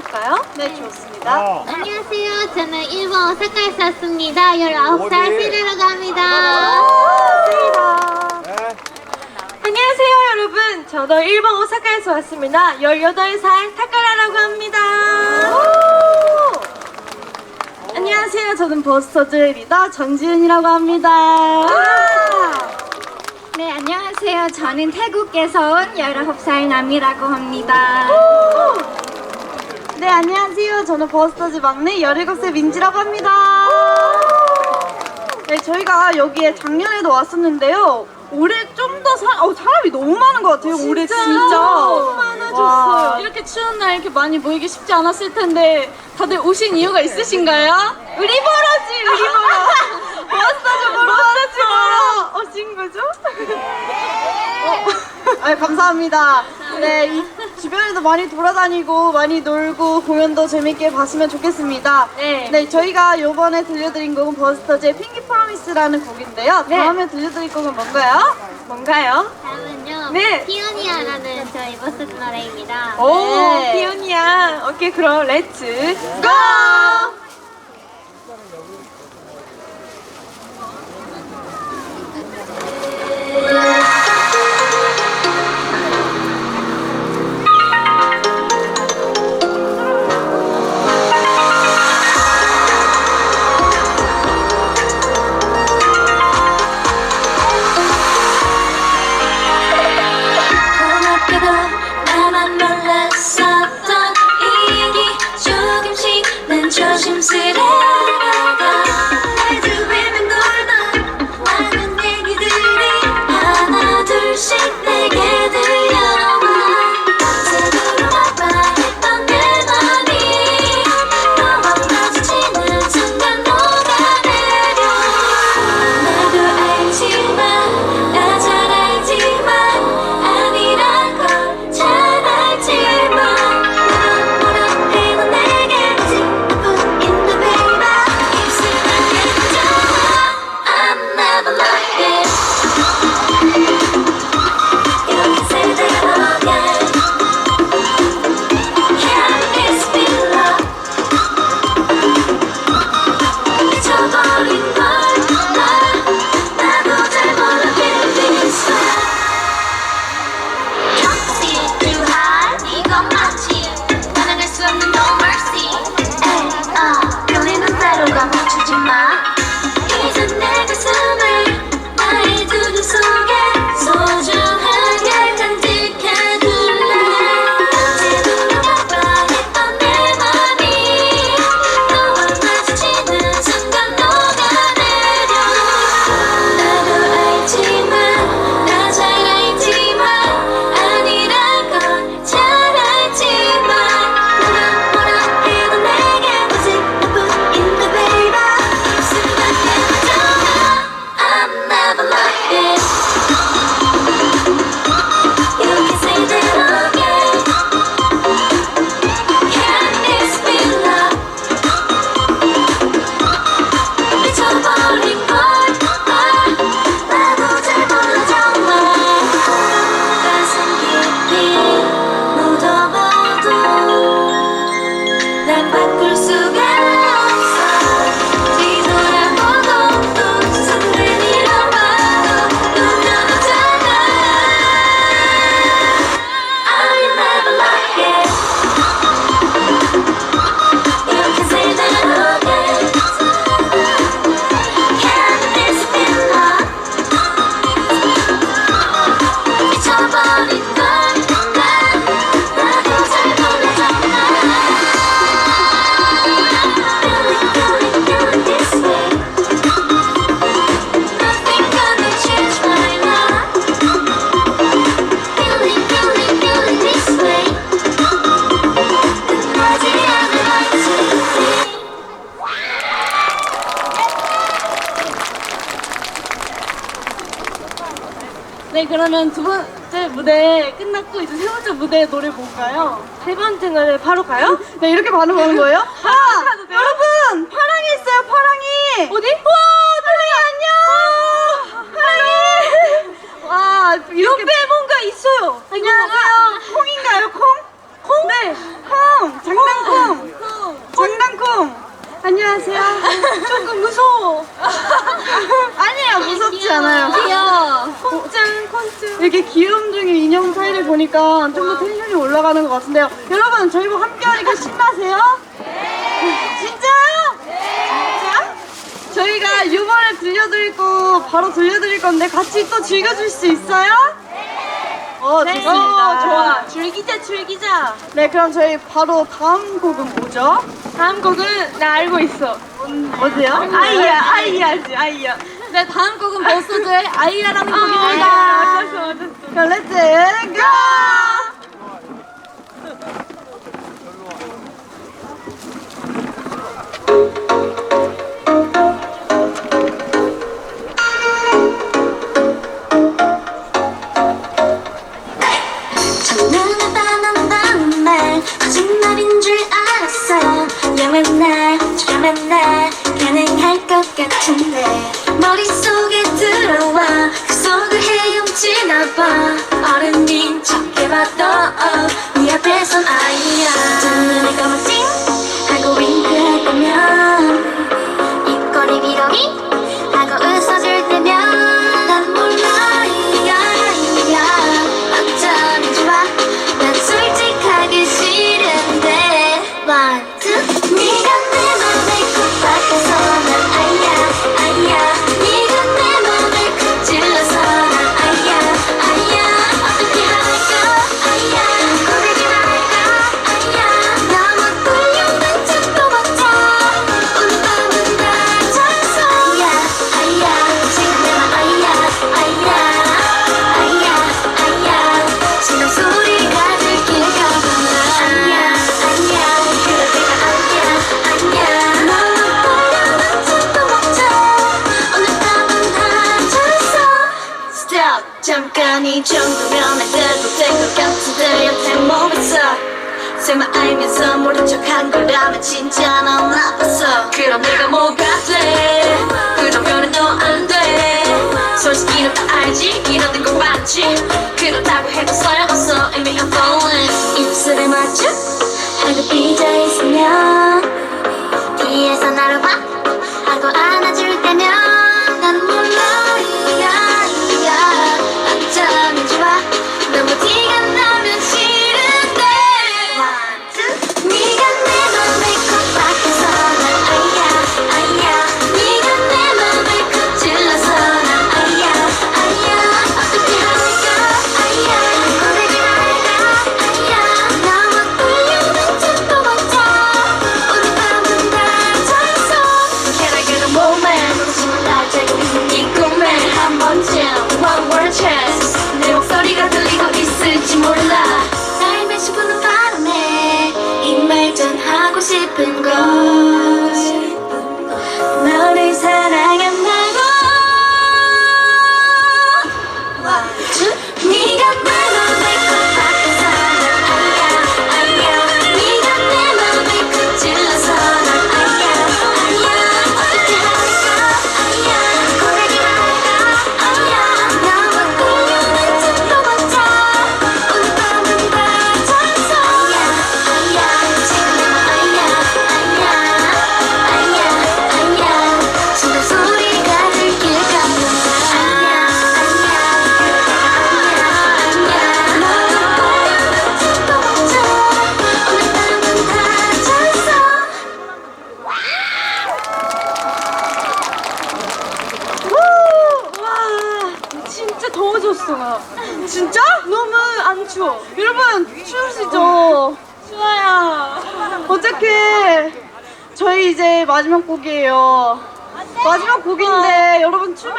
해볼까요? 네, 좋습니다. 안녕하세요. 저는 일본 오사카에서 왔습니다. 19살 시르라고 합니다. 안녕하세요, 여러분. 저도 일본 오사카에서 왔습니다. 18살 타카라라고 합니다. 안녕하세요. 저는 버스터즈 리더 정지은이라고 합니다. 네, 안녕하세요. 저는 태국에서 온 19살 남이라고 합니다. 네, 안녕하세요. 저는 버스터즈 막내 17살 민지라고 합니다. 네, 저희가 여기에 작년에도 왔었는데요. 올해 좀 더 사, 어, 사람이 너무 많은 것 같아요. 올해 진짜. 너무 많아졌어요. 와. 이렇게 추운 날 이렇게 많이 모이기 쉽지 않았을 텐데 다들 오신 이유가 있으신가요? 우리 보러지, 우리 보러. 버스터즈 보러 보러 오신 거죠? 아, 감사합니다. 네, 이 주변에도 많이 돌아다니고 많이 놀고 공연도 재밌게 봤으면 좋겠습니다. 네. 네, 저희가 이번에 들려드린 곡은 버스터즈의 핑키 프로미스라는 곡인데요. 네. 다음에 들려드릴 곡은 뭔가요? 뭔가요? 다음은요. 네. 피오니아라는 저희 버스 노래입니다. 오, 네. 피오니아. 오케이, 그럼 렛츠 고! 고 오늘 무대 끝났고 이제 세 번째 무대 노래 볼까요? 세 번째 노래 바로 가요? 네 이렇게 바로 가는 거예요? 아, 아 여러분 파랑이 있어요 파랑이 어디? 와 파랑이 안녕 아, 파랑이 와 이렇게 옆에 뭔가 있어요 안녕하세요 콩인가요 콩? 콩? 네콩 장난콩 장난콩 안녕하세요. 조금 무서워. 아니에요 무섭지 않아요. 귀여워. 콩짱 콩짱. 이렇게 귀여움 중인 인형 사이를 보니까 좀 더 텐션이 올라가는 것 같은데요. 여러분 저희와 함께하니까 신나세요? 네. 진짜요? 진짜? 저희가 유머를 들려드릴 거 바로 들려드릴 건데 같이 또 즐겨줄 수 있어요? 어, 네. 좋습니다. 어, 좋아. 즐기자, 즐기자. 네, 그럼 저희 바로 다음 곡은 뭐죠? 다음 곡은 나 알고 있어. 어디요? 아이야, 아이야지, 아이야. 네, 다음 곡은 버스터즈의 아이야라는 아, 곡입니다. 맞았어, 맞았어. 그럼 렛츠 고! 설마 알면서 모른 척한 거라면 진짜 넌 나빴어 그럼 내가 뭐가 돼?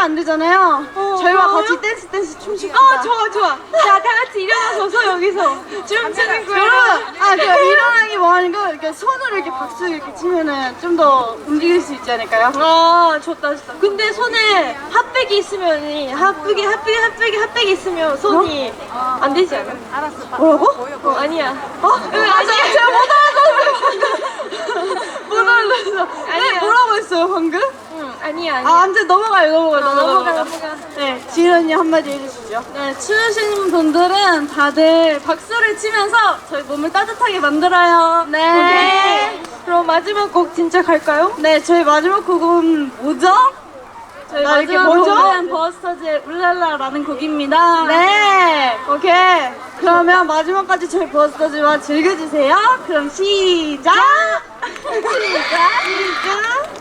추면 안 되잖아요. 저희와 같이 댄스 댄스 춤춥시다. 아, 좋아, 좋아. 자, 다 같이 일어나서서 여기서 춤추는 거예요. 여러분, 아, 그 일어나기 뭐하니까 이렇게 손으로 이렇게 박수 이렇게 치면은 좀 더 움직일 수 있지 않을까요? 아, 좋다, 좋다. 근데 손에 핫백이 있으면, 핫백이, 핫백이, 핫백이, 핫백이 있으면 손이 안 되지 않아? 알았어. 뭐라고? 어, 아니야. 어? 아니야, 제가 못 알아들었어요. 못 알아들었어. 아니야. 네, 뭐라고 했어요, 방금? 응, 아니야. 아니야. 아 아무튼 넘어가요 넘어가요 넘어가 넘어가, 넘어가. 네 지은 언니 한마디 해주시죠. 네, 추우신 분들은 다들 박수를 치면서 저희 몸을 따뜻하게 만들어요. 네. 그럼 마지막 곡 진짜 갈까요? 네, 저희 마지막 곡은 뭐죠? 저희 아, 이렇게 마지막 뭐죠? 곡은 버스터즈의 울랄라라는 곡입니다. 네. 오케이. 그러면 마지막까지 저희 버스터즈와 즐겨주세요. 그럼 시작. 시작. 시작.